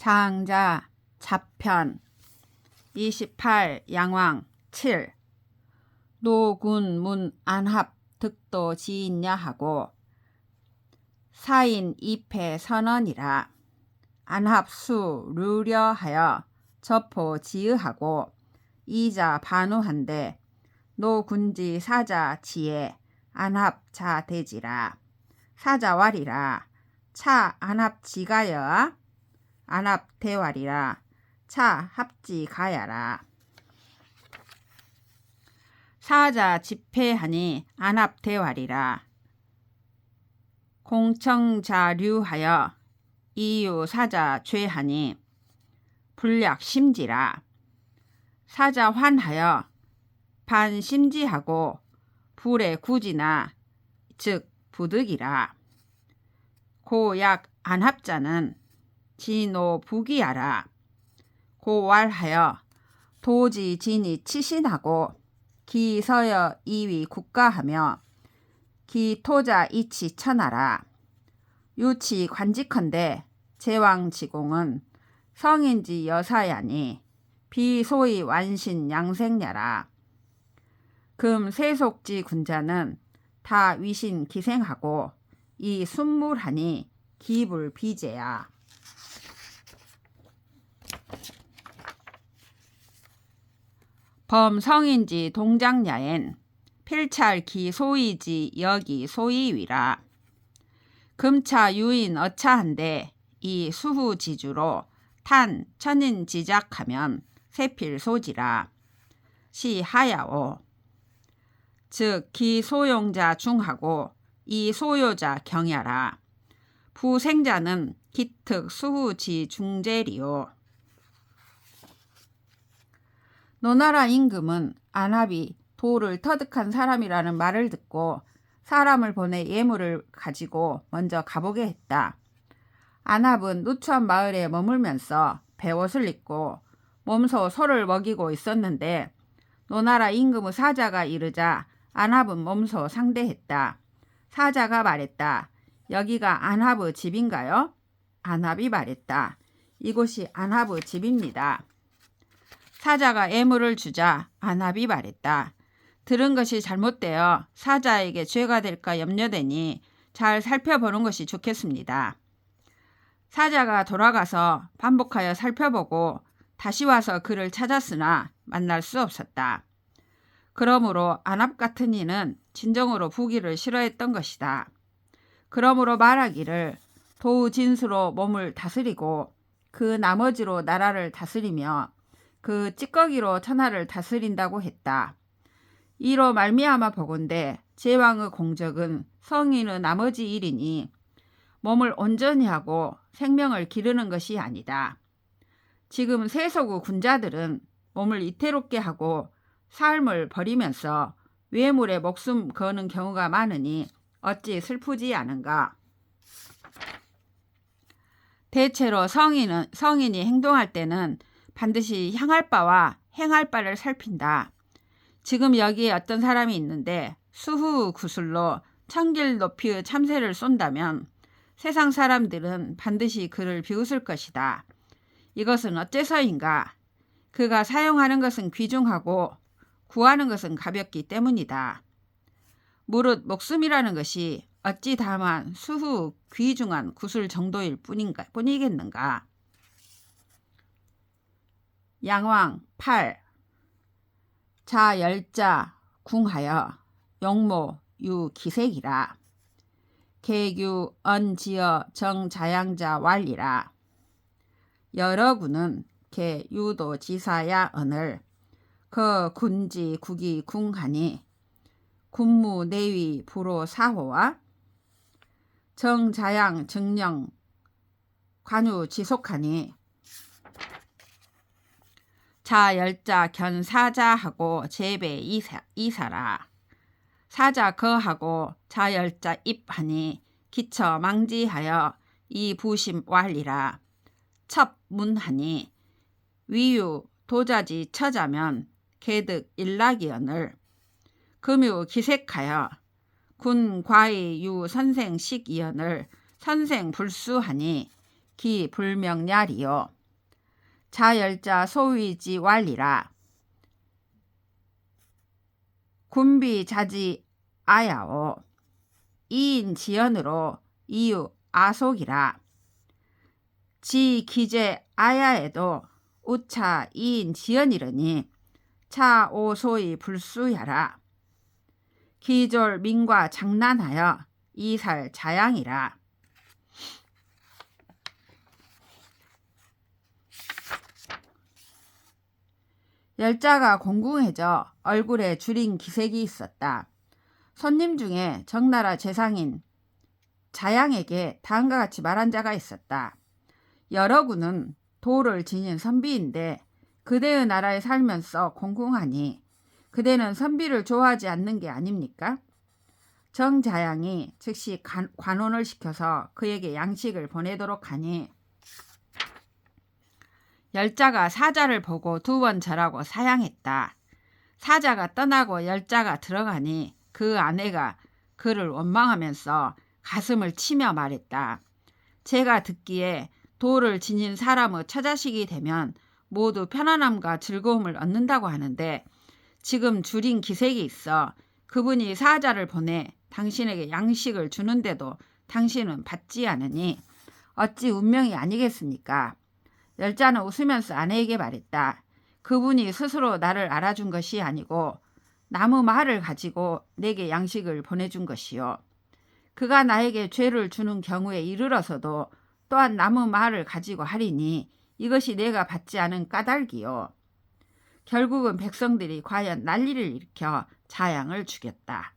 장자 자편. 28 양왕 7 노군 문 안합 득도 지인냐 하고. 사인 입회 선언이라. 안합수 류려하여 저포 지으하고. 이자 반우한데. 노군지 사자 지에 안합자 대지라. 사자왈이라. 차 안합지가여 안합대왈이라. 차 합지 가야라. 사자 집회하니 안합대왈이라. 공청자류하여 이유 사자 죄하니 불약 심지라. 사자 환하여 반심지하고 불의 구지나 즉 부득이라. 고약 안합자는 진노 부기하라. 고왈하여 도지 진이 치신하고 기서여 이위 국가하며 기토자 이치 천하라. 유치 관직헌데 제왕지공은 성인지 여사야니 비소위 완신 양생야라. 금 세속지 군자는 다 위신 기생하고 이 순물하니 기불 비제야 범성인지 동장야엔 필찰기 소이지 여기 소이위라. 금차 유인 어차한데 이 수후 지주로 탄 천인 지작하면 세필 소지라. 시 하야오. 즉 기소용자 중하고 이 소요자 경야라. 부생자는 기특 수후지 중재리요 노나라 임금은 안압이 도를 터득한 사람이라는 말을 듣고 사람을 보내 예물을 가지고 먼저 가보게 했다. 안압은 누추한 마을에 머물면서 배옷을 입고 몸소 소를 먹이고 있었는데 노나라 임금의 사자가 이르자 안압은 몸소 상대했다. 사자가 말했다. 여기가 안압의 집인가요? 안압이 말했다. 이곳이 안압의 집입니다. 사자가 애물을 주자 안압이 말했다. 들은 것이 잘못되어 사자에게 죄가 될까 염려되니 잘 살펴보는 것이 좋겠습니다. 사자가 돌아가서 반복하여 살펴보고 다시 와서 그를 찾았으나 만날 수 없었다. 그러므로 안압 같은 이는 진정으로 부기를 싫어했던 것이다. 그러므로 말하기를 도우 진수로 몸을 다스리고 그 나머지로 나라를 다스리며 그 찌꺼기로 천하를 다스린다고 했다. 이로 말미암아 보건대 제왕의 공적은 성인의 나머지 일이니 몸을 온전히 하고 생명을 기르는 것이 아니다. 지금 세속의 군자들은 몸을 이태롭게 하고 삶을 버리면서 외물에 목숨 거는 경우가 많으니 어찌 슬프지 않은가. 대체로 성인은 성인이 행동할 때는 반드시 향할 바와 행할 바를 살핀다. 지금 여기에 어떤 사람이 있는데 수후 구슬로 천길 높이의 참새를 쏜다면 세상 사람들은 반드시 그를 비웃을 것이다. 이것은 어째서인가? 그가 사용하는 것은 귀중하고 구하는 것은 가볍기 때문이다. 무릇 목숨이라는 것이 어찌 다만 수후 귀중한 구슬 정도일 뿐인가 뿐이겠는가? 양왕 8자 열자 궁하여. 영모 유 기색이라. 개규 언 지어 정 자양자 완리라. 여러 군은 개 유도 지사야 언을 그 군지 국이 궁하니 군무 내위 부로 사호와 정 자양 정령 관유 지속하니 자 열자 견사자 하고 제배 이사, 이사라. 사자 거하고 자 열자 입하니 기처 망지하여 이 부심 완리라. 첩 문하니 위유 도자지 처자면 개득 일락이언을. 금유 기색하여 군 과의 유 선생 식 이언을 선생 불수하니 기 불명냐리요. 자열자 소위지 완리라. 군비 자지 아야오. 이인 지연으로 이유 아속이라. 지 기제 아야에도 우차 이인 지연이르니 차 오소이 불수야라. 기졸 민과 장난하여 이살 자양이라. 열자가 공궁해져 얼굴에 주린 기색이 있었다. 손님 중에 정나라 재상인 자양에게 다음과 같이 말한 자가 있었다. 여러 군은 도를 지닌 선비인데 그대의 나라에 살면서 공궁하니 그대는 선비를 좋아하지 않는 게 아닙니까? 정자양이 즉시 관, 관원을 시켜서 그에게 양식을 보내도록 하니 열자가 사자를 보고 두 번 절하고 사양했다. 사자가 떠나고 열자가 들어가니 그 아내가 그를 원망하면서 가슴을 치며 말했다. 제가 듣기에 도를 지닌 사람의 처자식이 되면 모두 편안함과 즐거움을 얻는다고 하는데 지금 줄인 기색이 있어 그분이 사자를 보내 당신에게 양식을 주는데도 당신은 받지 않으니 어찌 운명이 아니겠습니까? 열자는 웃으면서 아내에게 말했다. 그분이 스스로 나를 알아준 것이 아니고 나무 말을 가지고 내게 양식을 보내준 것이요. 그가 나에게 죄를 주는 경우에 이르러서도 또한 나무 말을 가지고 하리니 이것이 내가 받지 않은 까닭이요. 결국은 백성들이 과연 난리를 일으켜 자양을 죽였다.